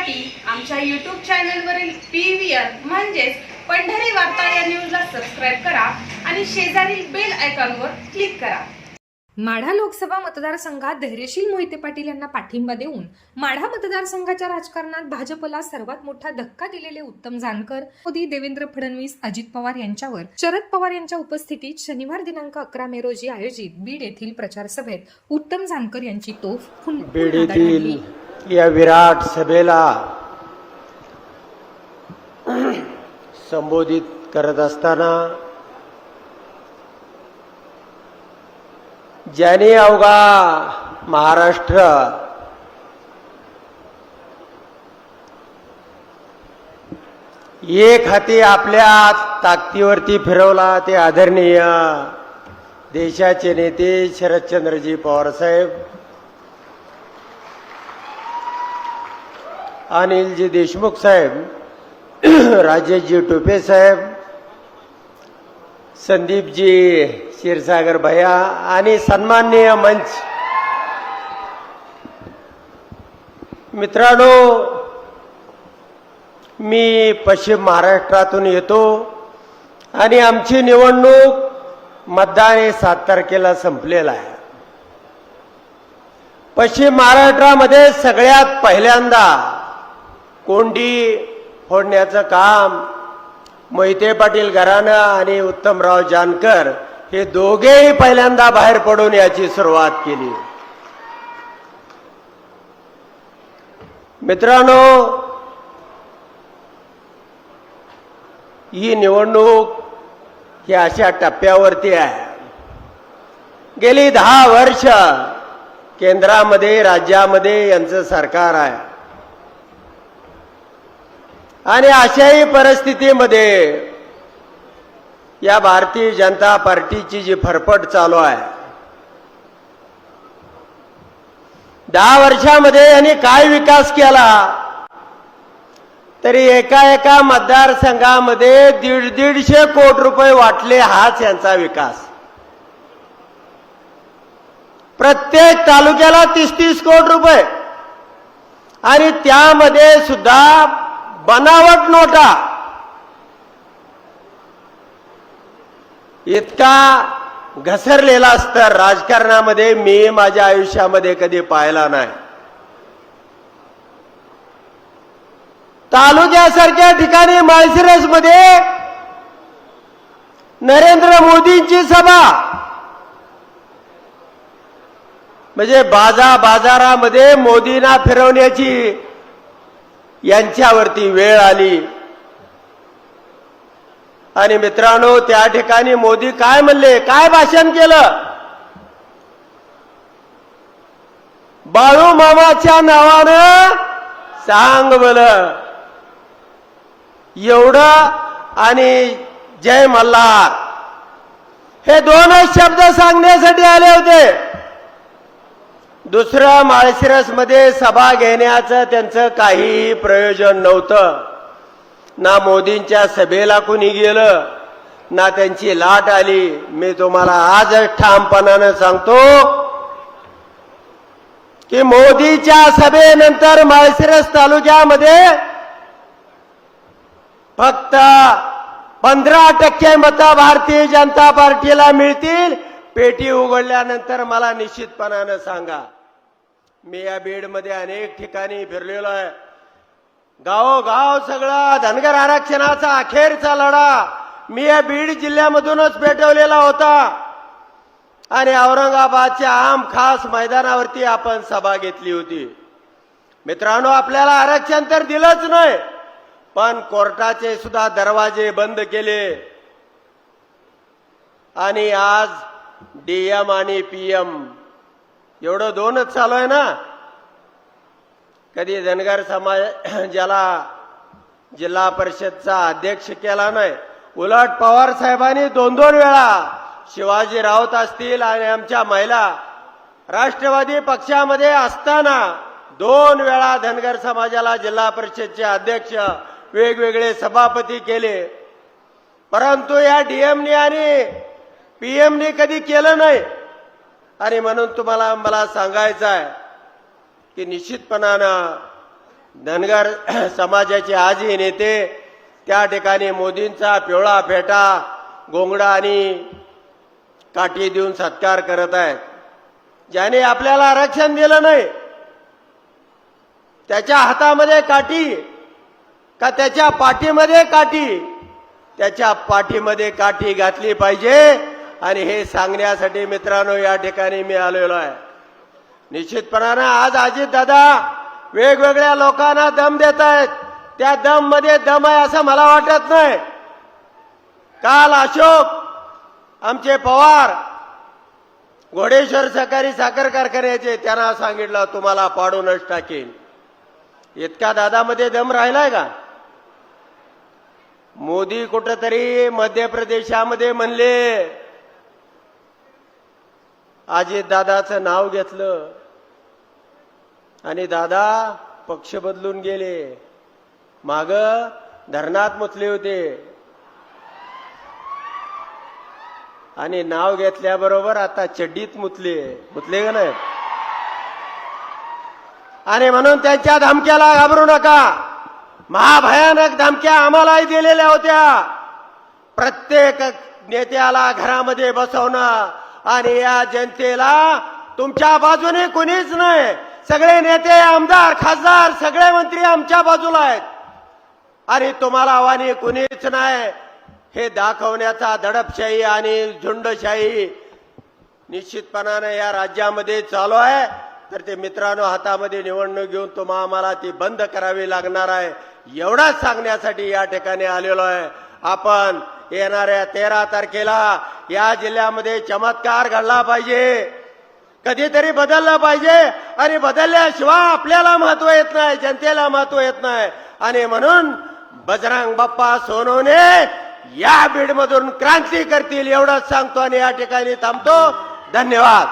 पाहण्यासाठी आमच्या युट्यूब चॅनलवरील पी व्ही आर म्हणजेच पंढरी वार्ता या न्यूजला सबस्क्राईब करा आणि शेजारील बेल आयकॉनवर क्लिक करा माढा लोकसभा मतदारसंघात धैर्यशील मोहिते पाटील यांना पाठिंबा देऊन माढा मतदारसंघाच्या राजकारणात भाजपला सर्वात मोठा धक्का दिलेले उत्तम जानकर मोदी देवेंद्र फडणवीस अजित पवार यांच्यावर शरद पवार यांच्या उपस्थितीत शनिवार दिनांक अकरा मे रोजी आयोजित बीड येथील प्रचार सभेत उत्तम जानकर यांची तोफ बीड येथील. या विराट सभेला संबोधित करत असताना ज्याने अवघा महाराष्ट्र एक हाती आपल्या ताकदीवरती फिरवला ते आदरणीय देशाचे नेते शरदचंद्रजी पवारसाहेब अनिलजी देशमुख साहेब राजेशजी टोपे साहेब संदीपजी क्षीरसागर भैया आणि सन्माननीय मंच. मित्रांनो मी पश्चिम महाराष्ट्रातून येतो आणि आमची निवडणूक मतदान हे सात तारखेला संपलेलं आहे. पश्चिम महाराष्ट्रामध्ये सगळ्यात पहिल्यांदा कोंडी फोडण्याचं काम मोहिते पाटील घराणं आणि उत्तमराव जानकर हे दोघेही पहिल्यांदा बाहेर पडून याची सुरुवात केली. मित्रांनो ही निवडणूक ही अशा टप्प्यावरती आहे. गेली दहा वर्ष केंद्रामध्ये राज्यामध्ये यांचं सरकार आहे. आणि अशाही परिस्थितीमध्ये या भारतीय जनता पार्टीची जी फरफट चालू आहे दहा वर्षामध्ये यांनी काय विकास केला तरी एका एका मतदारसंघामध्ये दीड दीडशे कोटी रुपये वाटले हाच यांचा विकास. प्रत्येक तालुक्याला तीस तीस कोटी रुपये. आणि त्यामध्ये सुद्धा बनावट नोटा. इतका घसरलेला स्तर राजकारणामध्ये मी माझ्या आयुष्यामध्ये कधी पाहिला नाही. तालुक्यासारख्या ठिकाणी माळशिरसमध्ये नरेंद्र मोदींची सभा. म्हणजे बाजा बाजारामध्ये मोदींना फिरवण्याची यांच्यावरती वेळ आली. आणि मित्रांनो त्या ठिकाणी मोदी काय म्हणले? काय भाषण केलं? बाळू मामाच्या नावानं सांग बल एवढं आणि जय मल्हार. हे दोनच शब्द सांगण्यासाठी आले होते. दुसरं माळशिरसमध्ये सभा घेण्याचं त्यांचं काहीही प्रयोजन नव्हतं. ना मोदींच्या सभेला कुणी गेलं ना त्यांची लाट आली. मी तुम्हाला आज ठामपणानं सांगतो की मोदीच्या सभेनंतर माळशिरस तालुक्यामध्ये फक्त पंधरा टक्के मतं भारतीय जनता पार्टीला मिळतील. पेटी उघडल्यानंतर मला निश्चितपणानं सांगा. मी या बीडमध्ये अनेक ठिकाणी फिरलेलो आहे. गावोगाव सगळा धनगर आरक्षणाचा अखेरचा लढा मी या बीड जिल्ह्यामधूनच पेटवलेला होता. आणि औरंगाबादच्या आम खास मैदानावरती आपण सभा घेतली होती. मित्रांनो आपल्याला आरक्षण तर दिलंच नाही पण कोर्टाचे सुद्धा दरवाजे बंद केले. आणि आज डीएम आणि पीएम एवढं दोनच चालू आहे ना? कधी धनगर समाज ज्याला जिल्हा परिषदचा अध्यक्ष केला नाही उलट पवार साहेबांनी दोन दोन वेळा शिवाजी राऊत असतील आणि आमच्या महिला राष्ट्रवादी पक्षामध्ये असताना दोन वेळा धनगर समाजाला जिल्हा परिषदचे अध्यक्ष वेगवेगळे सभापती केले. परंतु या डीएमनी आणि पीएमनी कधी केलं नाही. आणि म्हणून तुम्हाला मला सांगायचं आहे की निश्चितपणानं धनगर समाजाचे आजी नेते त्या ठिकाणी मोदींचा पिवळा फेटा गोंगडा आणि काठी देऊन सत्कार करत आहेत. ज्याने आपल्याला आरक्षण दिलं नाही त्याच्या हातामध्ये काठी का त्याच्या पाठीमध्ये काठी? त्याच्या पाठीमध्ये काठी घातली पाहिजे. आणि हे सांगण्यासाठी मित्रांनो या ठिकाणी मी आलेलो आहे. निश्चितपणानं आज अजित दादा वेगवेगळ्या लोकांना दम देत आहेत त्या दममध्ये दम आहे असं मला वाटत नाही. काल अशोक आमचे पवार घोडेश्वर सहकारी साखर कारखान्याचे त्यांना सांगितलं तुम्हाला पाडूनच टाकेन. इतका दादामध्ये दम राहिलाय का? मोदी कुठंतरी मध्य प्रदेशामध्ये म्हणले अजित दादाचं नाव घेतलं. आणि दादा पक्ष बदलून गेले. माग धरणात मुतले होते. आणि नाव घेतल्याबरोबर आता चड्डीत मुतले. मुतले का नाही? आणि म्हणून त्यांच्या धमक्याला घाबरू नका. महाभयानक धमक्या आम्हालाही दिलेल्या होत्या. प्रत्येक नेत्याला घरामध्ये बसवणं आणि या जनतेला तुमच्या बाजूने कुणीच नाही. सगळे नेते आमदार खासदार सगळे मंत्री आमच्या बाजूला आहेत. आणि तुम्हाला आव्हाने कुणीच नाही. हे दाखवण्याचा दडपशाही आणि झुंडशाही निश्चितपणाने या राज्यामध्ये चालू आहे. तर ते मित्रांनो हातामध्ये निवडणूक घेऊन तुम्हा आम्हाला ती बंद करावी लागणार आहे. एवढाच सांगण्यासाठी या ठिकाणी आलेलो आहे. आपण येणाऱ्या तेरा तारखेला या जिल्ह्यामध्ये चमत्कार घडला पाहिजे. कधीतरी बदलला पाहिजे आणि बदलल्याशिवाय आपल्याला महत्त्व येत नाही जनतेला महत्त्व येत नाही. आणि म्हणून बजरंग बाप्पा सोनवणे या बीडमधून क्रांती करतील एवढंच सांगतो आणि या ठिकाणी थांबतो. धन्यवाद.